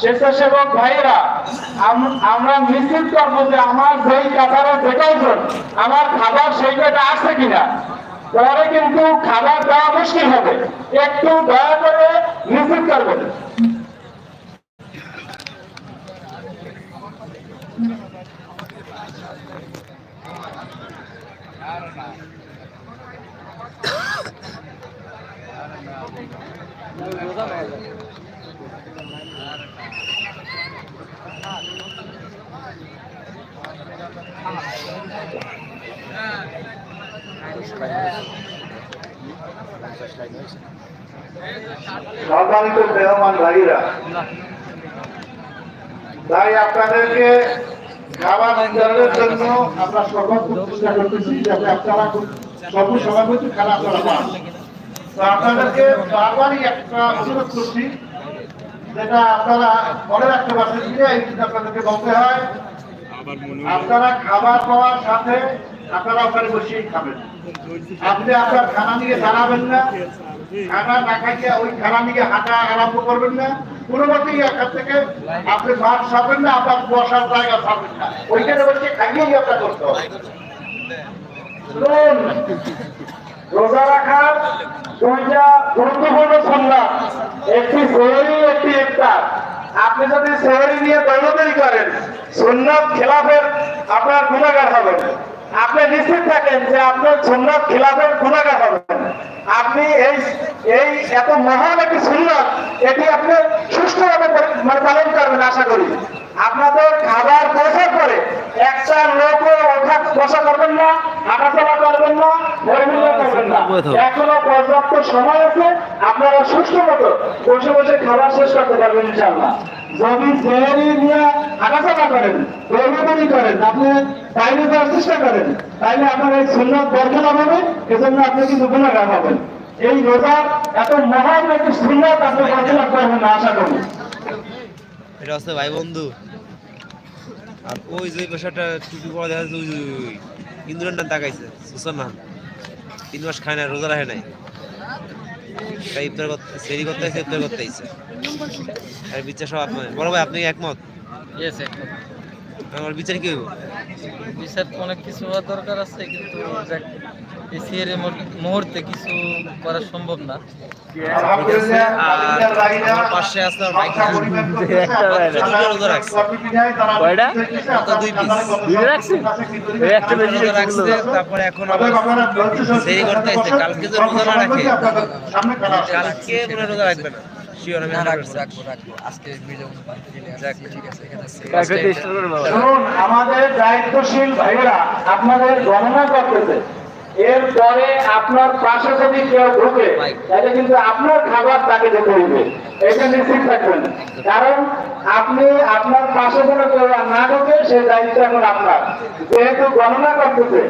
স্বেচ্ছাসেবক ভাইয়েরা, আম- আমরা নিশ্চিত করব যে আমার যেই কাতারে যেটাইজন আমার খাবার সেই কটা আছে কিনা। পরে কিন্তু খাবার দেওয়া মুশকিল হবে। একটু দয়া করে নিশ্চিত করবেন। ভাইরা, তাই আপনাদেরকে খাবার জন্য আমরা চেষ্টা করতেছি যাতে আপনারা সভাপতি আপনারা পান। তো আপনাদেরকে বারবারই একটা অনুরোধ করছি, যেটা আপনারা মনে রাখতে পারছেন এই আপনাদেরকে বলতে হয়। আপনারা খাবার পাওয়ার সাথে আপনারা ওখানে বসেই খাবেন। আপনি আপনার খানা নিয়ে দাঁড়াবেন না। খানা না খাইয়ে ওই খানা নিয়ে হাঁটা আরম্ভ করবেন না। কোনো মতেই থেকে আপনি মাছ ছাড়বেন না, আপনার বসার জায়গা ছাড়বেন না। ওইখানে বসে খাইয়েই আপনার করতে হবে। রোজা রাখার দুইটা গুরুত্বপূর্ণ সন্ধ্যা একটি সেহরি, একটি ইফতার। আপনি যদি সেহরি নিয়ে দৌড়দৌড়ি করেন, সুন্নত খেলাফের আপনার গুণাগার হবেন। আপনি নিশ্চিত থাকেন যে আপনার সুন্নত খেলাফের গুণাগা হবেন আপনি এই এই এত মহান একটি সুন্নত, এটি আপনি সুষ্ঠুভাবে মানে পালন করবেন আশা করি। আপনাদের খাবার পৌঁছার পরে একটা লোকও ওঠা, বসা করবেন না, হাঁটাচলা করবেন না এখনও পর্যাপ্ত সময় আছে আপনারা সুস্থ মতো বসে বসে খাবার শেষ করতে পারবেন ইনশাআল্লাহ। যদি সেহরি নিয়ে হাঁটাচলা করেন দৌড়াদৌড়ি করেন আপনি বাইরে যাওয়ার চেষ্টা করেন তাইলে আপনার এই সুন্নত বরখেলা হবে এজন্য আপনি কিন্তু গুণাগার হবেন। এই রোজা এত মহান একটি সুন্নত আপনি বরখেলা করবেন না আশা করি। এটা হচ্ছে ভাই বন্ধু। আর ওই যে পেশাটা টুপি পরা দেখা যাচ্ছে তাকাইছে সুসান তিন মাস খায় না রোজা রাখে নাই। তাই ইফতার করতে সেরি করতে আইছে ইফতার করতে আইছে। আর বিচার সব আপনার। বড় ভাই আপনি একমত? ইয়েস আমার বিচার কি হইব? বিচার অনেক কিছু হওয়ার দরকার আছে কিন্তু সিয়ারের মুহূর্তে কিছু করা সম্ভব না। আর পাশে আছে তারপরে এখন করতে কালকে রোজা না রাখে। কালকে রোজা রাখবে না। আমাদের দায়িত্বশীল ভাইয়েরা আপনাদের গণনা করতেছে। এরপরে আপনার পাশে যদি কেউ ঢোকে তাহলে কিন্তু আপনার খাবার তাকে যেতে হইবে। এটা নিশ্চিত থাকবেন। কারণ আপনি আপনার পাশে যেন কেউ না ঢোকে সেই দায়িত্ব এখন আপনার। যেহেতু গণনা করতেছে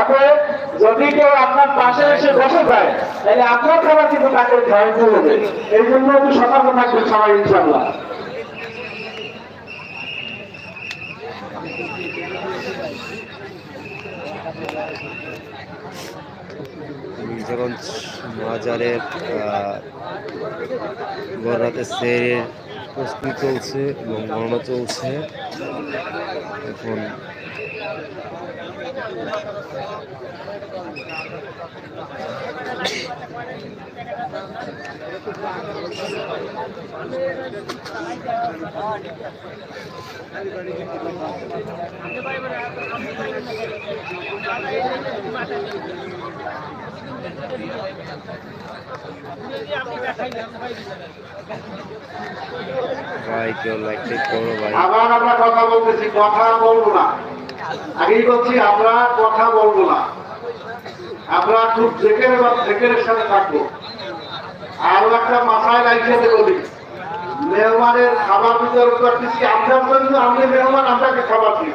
অতএব যদি কেউ আপনার পাশে এসে বসে যায় তাহলে আপনার খাবার কিন্তু তাকে খাওয়াইতে হবে। এই জন্য একটু সতর্ক থাকবেন সবাই ইনশাল্লাহ যখন মাজারের গড়াতে সেরের প্রস্তুতি চলছে এবং গণনা চলছে। এখন ভাই, কেউ লাইক করো ভাই। আবার আমরা কথা বলতেছি, কথা বলব না। আগেই বলছি, আমরা কথা বলব না। আমরা খুব জেকের বা জেকের সাথে থাকব। আরও একটা মাথায় রাখতে দেবো। মেহমানের খাবার বিতরণ করতেছি আমরা জন্য আমি মেহমান আপনাকে খাবার দিই?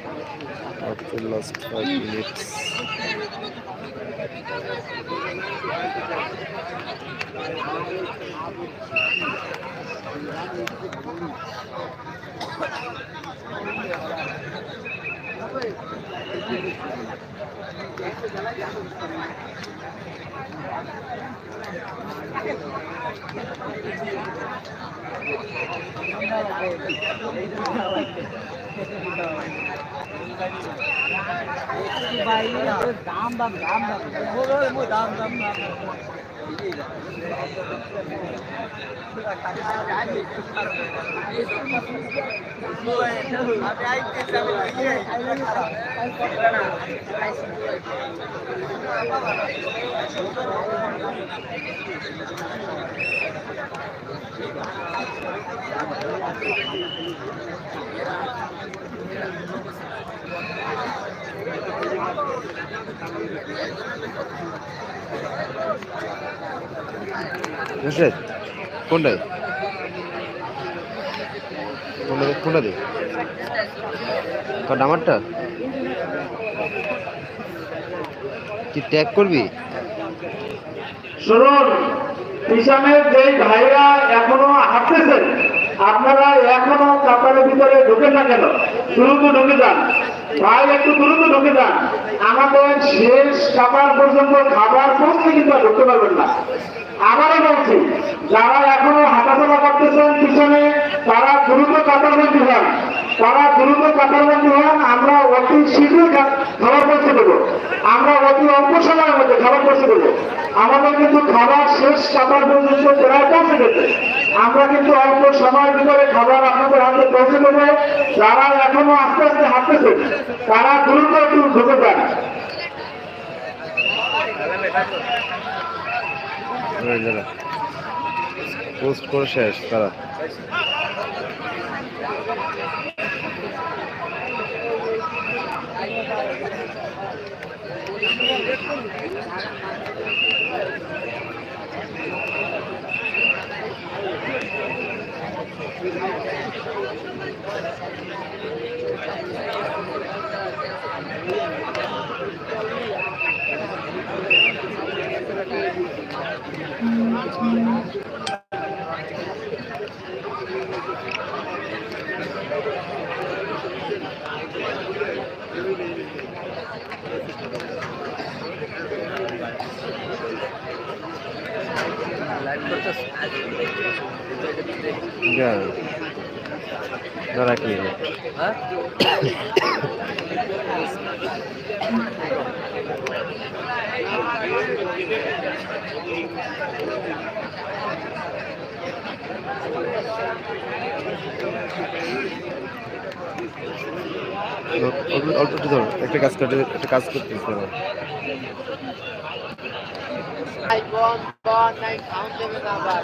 after last five minutes. Last five minutes Rashid কোনটায় কোনটা দে কোনটা দে তোর কি ট্যাগ করবি? শুনুন পিছনের যে ভাইরা এখনও হাঁটতেছেন, আপনারা এখনও কাতারের ভিতরে ঢুকে না কেন দ্রুত ঢুকে যান। ভাই, একটু দ্রুত ঢুকে যান। আমাদের শেষ খাবার পর্যন্ত খাবার পৌঁছে কিন্তু ঢুকতে পারবেন না। আবারও বলছি, যারা এখনও হাঁটাচলা করতেছেন পিছনে, তারা দ্রুত কাতার বন্দী হন। তারা দ্রুত কাতার বন্দী হন, আমরা অতি শীঘ্রই খাবার পৌঁছে দেবো। আমরা অতি অল্প সময়ের মধ্যে খাবার পৌঁছে দেবো। আমাদের কিন্তু খাবার শেষ কাতার পর্যন্ত প্রায় পৌঁছে গেছে। আমরা কিন্তু অল্প সময়ের ভিতরে খাবার আপনাদের হাতে পৌঁছে দেবো। যারা এখনও আস্তে আস্তে হাঁটতেছে তারা দ্রুত একটু ঢুকে যান। পোস্ট করে শেষ তারা যা দাঁড়া কি অল্প অল্প একটু ধর একটা কাজ করতে একটা কাজ করতে ধরো বন বন নাই খাউন দেবে না আবার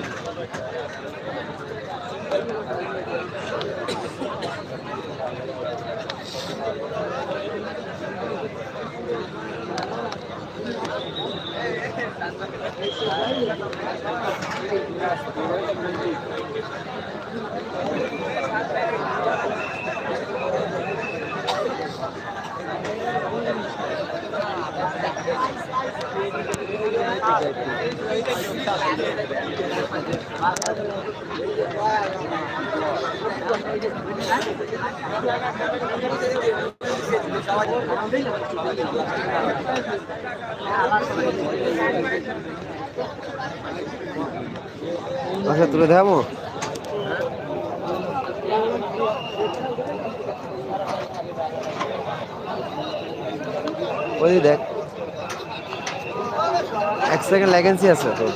দে কোনটা দে প্রাইস আমারটা আচ্ছা তুলে দেখাবো? ওই দেখ। এক সেকেন্ড ল্যাগেন্সি আছে তো।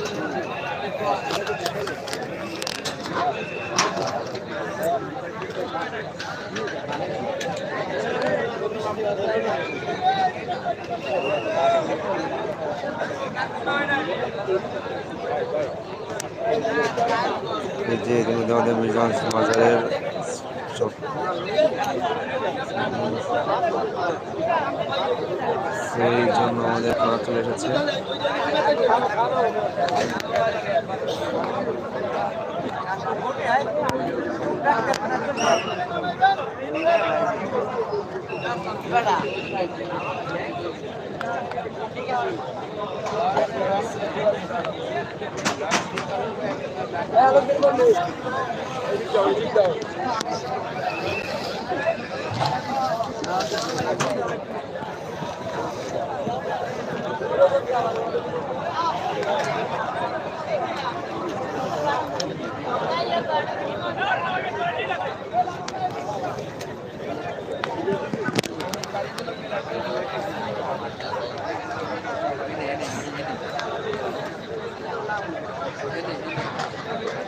যে ইতিমধ্যে আমাদের মিরগঞ্জ বাজারের সব সেই জন্য আমাদের খাবার চলে এসেছে। No, no, no.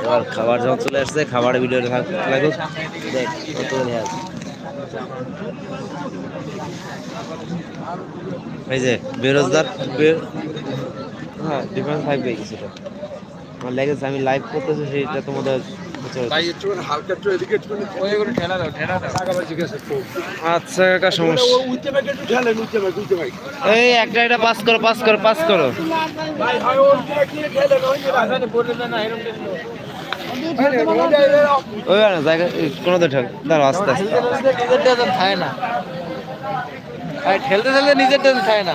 এবার খাবার যখন চলে আসছে, খাবারের ভিডিও লাগুক দেখ, কত আছে এই যে, বেরোজগার হ্যাঁ ডিফারেন্স পেয়ে গেছি আমার লেগেছে আমি লাইভ করতেছি সেটা তোমাদের আচ্ছা কাকা সমস্যা এই একটা একটা পাস করো পাস করো পাস করো ওই না জায়গা কোনো তো ঠাক দাঁড়াও আস্তে আস্তে নিজের টেনশন থাকে না আর ঠেলতে ঠেলতে নিজের টেনশন থাকে না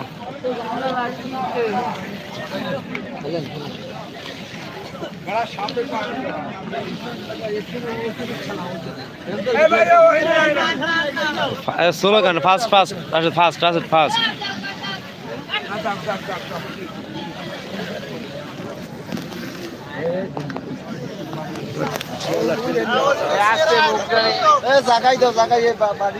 সোলো গান ফাস্ট ফাস্ট আসে ফাস্ট আসে ফাস্ট জাগাই দাও জাগাই বাড়ি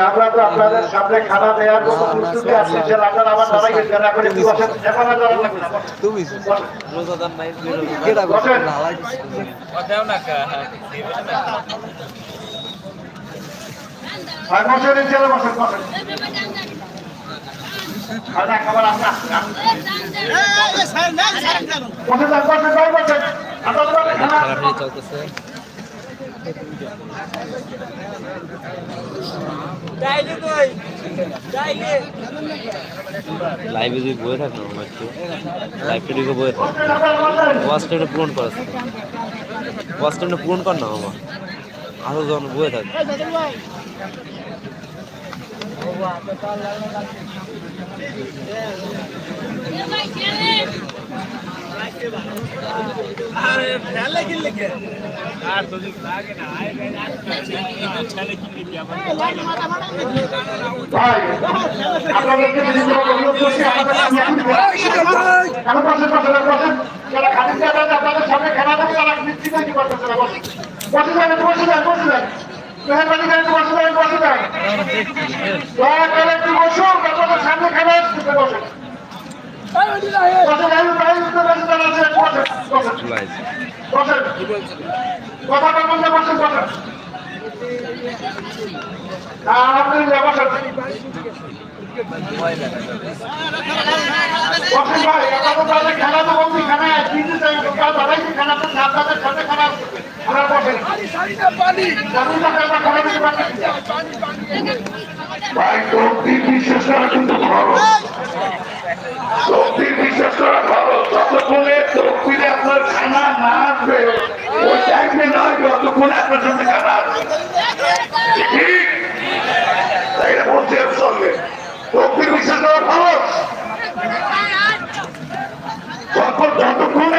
আমরা তো আপনাদের সামনে খানা দেওয়ার জন্য প্রস্তুতি আছি আপনারা আমার দাঁড়াই গেছেন এখন একটু বসেন এখন আর দাঁড়ান লাগবে তুমি রোজাদার নাই কেডা বসেন। হালাই বসেন এই বসেন বসেন। লাইভে যদি বয়ে থাকে না আমার একটু লাইভটা ঢুকে বয়ে থাকে। ওয়াজটা একটু পূরণ করা। একটু পূরণ কর না আমার আরও যখন বয়ে থাকে। আপনাদের সামনে খেলা দেবে তারা নিশ্চিত করতেছে বসে বসে বসে যান বসে যান মেহরবানি করে একটু বসে যান বসে যান দয়া করে একটু বসুন আপনাদের সামনে খেলা আসছে বসে। বসে যান ভাই বসে যান আছে বসে বসে। লাইভ বসেন বসেন বসেন আলহামদুলিল্লাহ বসেন বসেন ভাই আপনাদের খেলা তো বলছি খেলা কিন্তু খেলা তো সাথে খেলা ভাই তকদির বিশ্বাস করা কিন্তু খরচ তকদির বিশ্বাস করা খরচ যতক্ষণে তকদিরে আপনার খানা না আসবে ওই টাইমে নয় যতক্ষণে আপনার সাথে খানা আসবে। ঠিক? তাই না বলছি এর তকদির বিশ্বাস করা খরচ যখন যতক্ষণে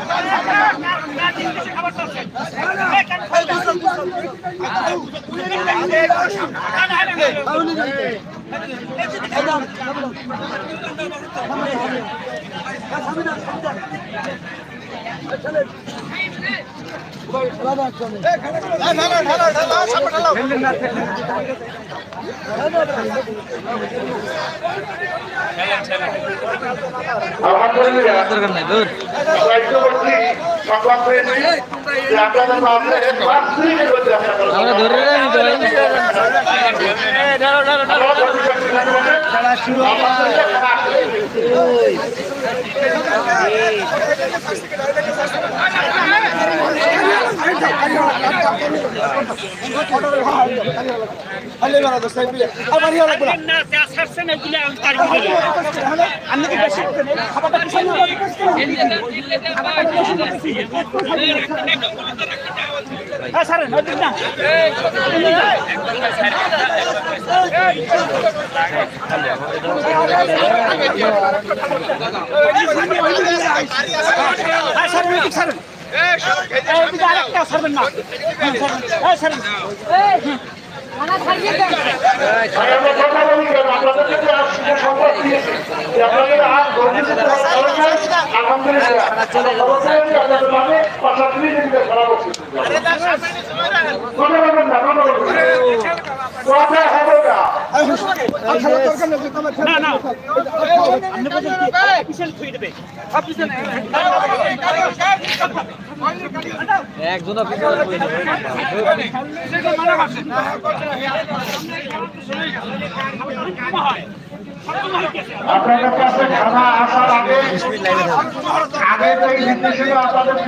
নাই দূর আমরা ধরে খেলা শুরু আমরা কথা আপনাদেরকে যে আজ শুভ সংবাদ আপনাদের আলহামদুলিল্লাহ অবশ্যই আপনাদের মাঝে পাঁচ মিনিট খেলা করছি কথা বলবেন না কথা বলবেন না। কথা হবে না একজন পিছনে বই আপনাদের কাছে খানা আসার আগে আগে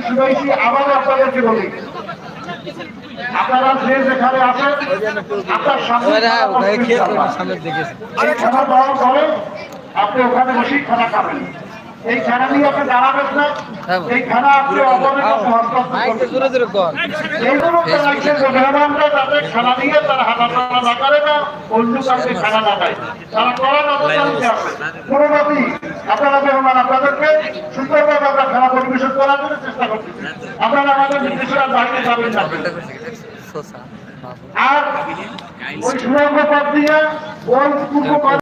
শুনেছি আবার আপনাদেরকে বলি আপনারা যে যেখানে আছেন সামনে খানা আপনি ওখানে বসেই খানা খাবেন। এই খানা নিয়ে আপনি দাঁড়াবেন না। এই খানা আপনি অপরের কাছে হস্তান্তর মাইকটা করবেন। জোরে জোরে কর। এইগুলো তো রাখছে যে মেহমানরা যাতে খানা দিয়ে তারা হাঁটাচলা না করে না অন্য কাউকে খানা না দেয়। তারা করা আছে। কোনোভাবেই আপনারা যেমন আপনাদেরকে সুন্দরভাবে আমরা খেলা পরিবেশন করার জন্য চেষ্টা করতেছি। আপনারা আমাদের নির্দেশনার বাইরে যাবেন না। আর ওই সুরঙ্গ পথ দিয়ে ওই পূর্ব